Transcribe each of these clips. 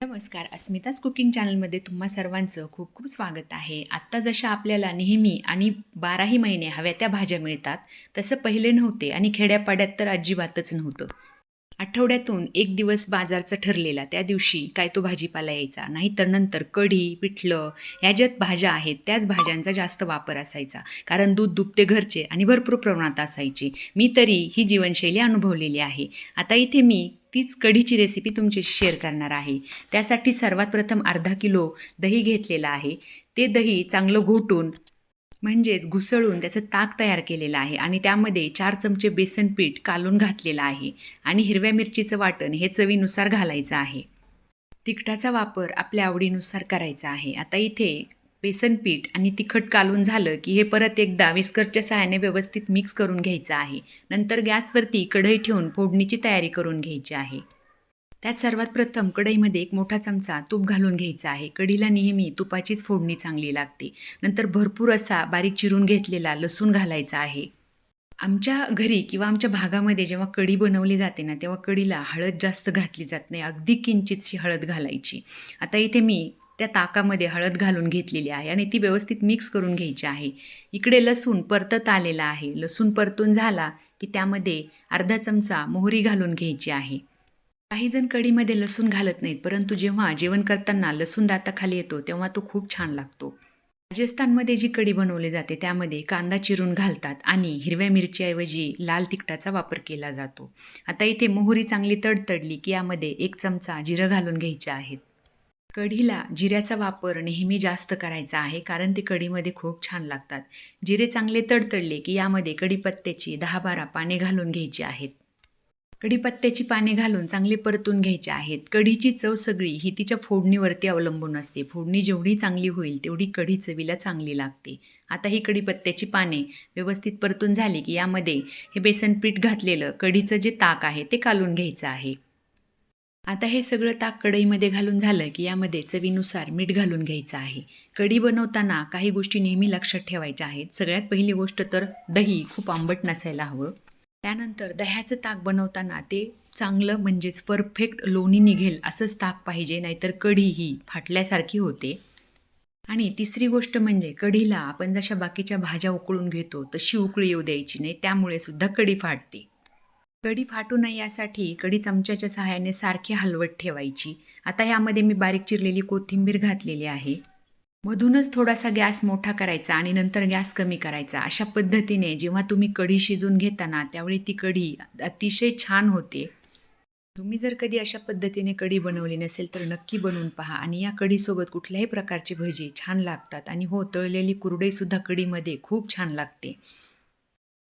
नमस्कार अस्मिताच कुकिंग चॅनलमध्ये तुम्हा सर्वांचं खूप खूप स्वागत आहे. आत्ता जशा आपल्याला नेहमी आणि बाराही महिने हव्या त्या भाज्या मिळतात तसं पहिले नव्हते आणि खेड्यापाड्यात तर अजिबातच नव्हतं. आठवड्यातून एक दिवस बाजारचा ठरलेला. त्या दिवशी काय तो भाजीपाला यायचा नाहीतर नंतर कढी पिठलं ह्या ज्यात भाज्या आहेत त्याच भाज्यांचा जास्त वापर असायचा. कारण दूध दुभते घरचे आणि भरपूर प्रमाणात असायचे. मी तरी ही जीवनशैली अनुभवलेली आहे. आता इथे मी तीच कढीची रेसिपी तुमच्याशी शेअर करणार आहे. त्यासाठी सर्वात प्रथम अर्धा किलो दही घेतलेलं आहे. ते दही चांगलं घोटून म्हणजेच घुसळून त्याचं ताक तयार केलेलं आहे आणि त्यामध्ये चार चमचे बेसन पीठ कालून घातलेलं आहे आणि हिरव्या मिरचीचं वाटण हे चवीनुसार घालायचं आहे. तिखटाचा वापर आपल्या आवडीनुसार करायचा आहे. आता इथे बेसन पीठ आणि तिखट कालून झालं की हे परत एकदा विस्करच्या सहाय्याने व्यवस्थित मिक्स करून घ्यायचं आहे. नंतर गॅसवरती कढई ठेवून फोडणीची तयारी करून घ्यायची आहे. त्यात सर्वात प्रथम कढईमध्ये एक मोठा चमचा तूप घालून घ्यायचा आहे. कढीला नेहमी तुपाचीच फोडणी चांगली लागते. नंतर भरपूर असा बारीक चिरून घेतलेला लसूण घालायचा आहे. आमच्या घरी किंवा आमच्या भागामध्ये जेव्हा कढी बनवली जाते ना तेव्हा कढीला हळद जास्त घातली जात नाही. अगदी किंचितशी हळद घालायची. आता इथे मी त्या ताकामध्ये हळद घालून घेतलेली आहे आणि ती व्यवस्थित मिक्स करून घ्यायची आहे. इकडे लसूण परतत आलेला आहे. लसूण परतून झाला की त्यामध्ये अर्धा चमचा मोहरी घालून घ्यायची आहे. काही जण कढीमध्ये लसूण घालत नाहीत परंतु जेव्हा जेवण करताना लसूण दाताखाली येतो तेव्हा तो खूप छान लागतो. राजस्थानमध्ये जी कढी बनवली जाते त्यामध्ये कांदा चिरून घालतात आणि हिरव्या मिरचीऐवजी लाल तिखटाचा वापर केला जातो. आता इथे मोहरी चांगली तडतडली की यामध्ये एक चमचा जिरं घालून घ्यायचे आहेत. कढीला जिऱ्याचा वापर नेहमी जास्त करायचा आहे कारण ते कढीमध्ये खूप छान लागतात. जिरे चांगले तडतडले की यामध्ये कढीपत्त्याची दहा बारा पाने घालून घ्यायची आहेत. कढीपत्त्याची पाने घालून चांगले परतून घ्यायचे आहेत. कढीची चव सगळी ही तिच्या फोडणीवरती अवलंबून असते. फोडणी जेवढी चांगली होईल तेवढी कढी चवीला चांगली लागते. आता ही कढीपत्त्याची पाने व्यवस्थित परतून झाली की यामध्ये हे बेसन पीठ घातलेलं कढीचं जे ताक आहे ते कालून घ्यायचं आहे. आता हे सगळं ताक कढईमध्ये घालून झालं की यामध्ये चवीनुसार मीठ घालून घ्यायचं आहे. कढी बनवताना काही गोष्टी नेहमी लक्षात ठेवायच्या आहेत. सगळ्यात पहिली गोष्ट तर दही खूप आंबट नसायला हवं. त्यानंतर दह्याचं ताक बनवताना ते चांगलं म्हणजेच परफेक्ट लोणी निघेल असंच ताक पाहिजे नाहीतर कढी ही फाटल्यासारखी होते. आणि तिसरी गोष्ट म्हणजे कढीला आपण जशा बाकीच्या भाज्या उकळून घेतो तशी उकळी येऊ द्यायची नाही त्यामुळे सुद्धा कढी फाटते. कढी फाटू नये यासाठी कढी चमच्याच्या सहाय्याने सारखी हलवत ठेवायची. आता यामध्ये मी बारीक चिरलेली कोथिंबीर घातलेली आहे. मधूनच थोडासा गॅस मोठा करायचा आणि नंतर गॅस कमी करायचा. अशा पद्धतीने जेव्हा तुम्ही कढी शिजून घेताना त्यावेळी ती कढी अतिशय छान होते. तुम्ही जर कधी अशा पद्धतीने कढी बनवली नसेल तर नक्की बनवून पहा आणि या कढीसोबत कुठल्याही प्रकारची भजी छान लागतात आणि हो तळलेली कुरडईसुद्धा कढीमध्ये खूप छान लागते.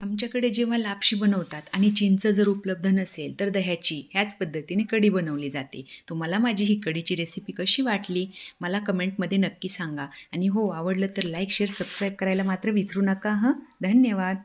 आमच्याकडे जेव्हा लापशी बनवतात आणि चिंच जर उपलब्ध नसेल तर दह्याची ह्याच पद्धतीने कढी बनवली जाते. तुम्हाला माझी ही कढीची रेसिपी कशी वाटली? मला कमेंटमध्ये नक्की सांगा. आणि हो आवडलं तर लाईक शेअर सबस्क्राईब करायला मात्र विसरू नका हं? धन्यवाद.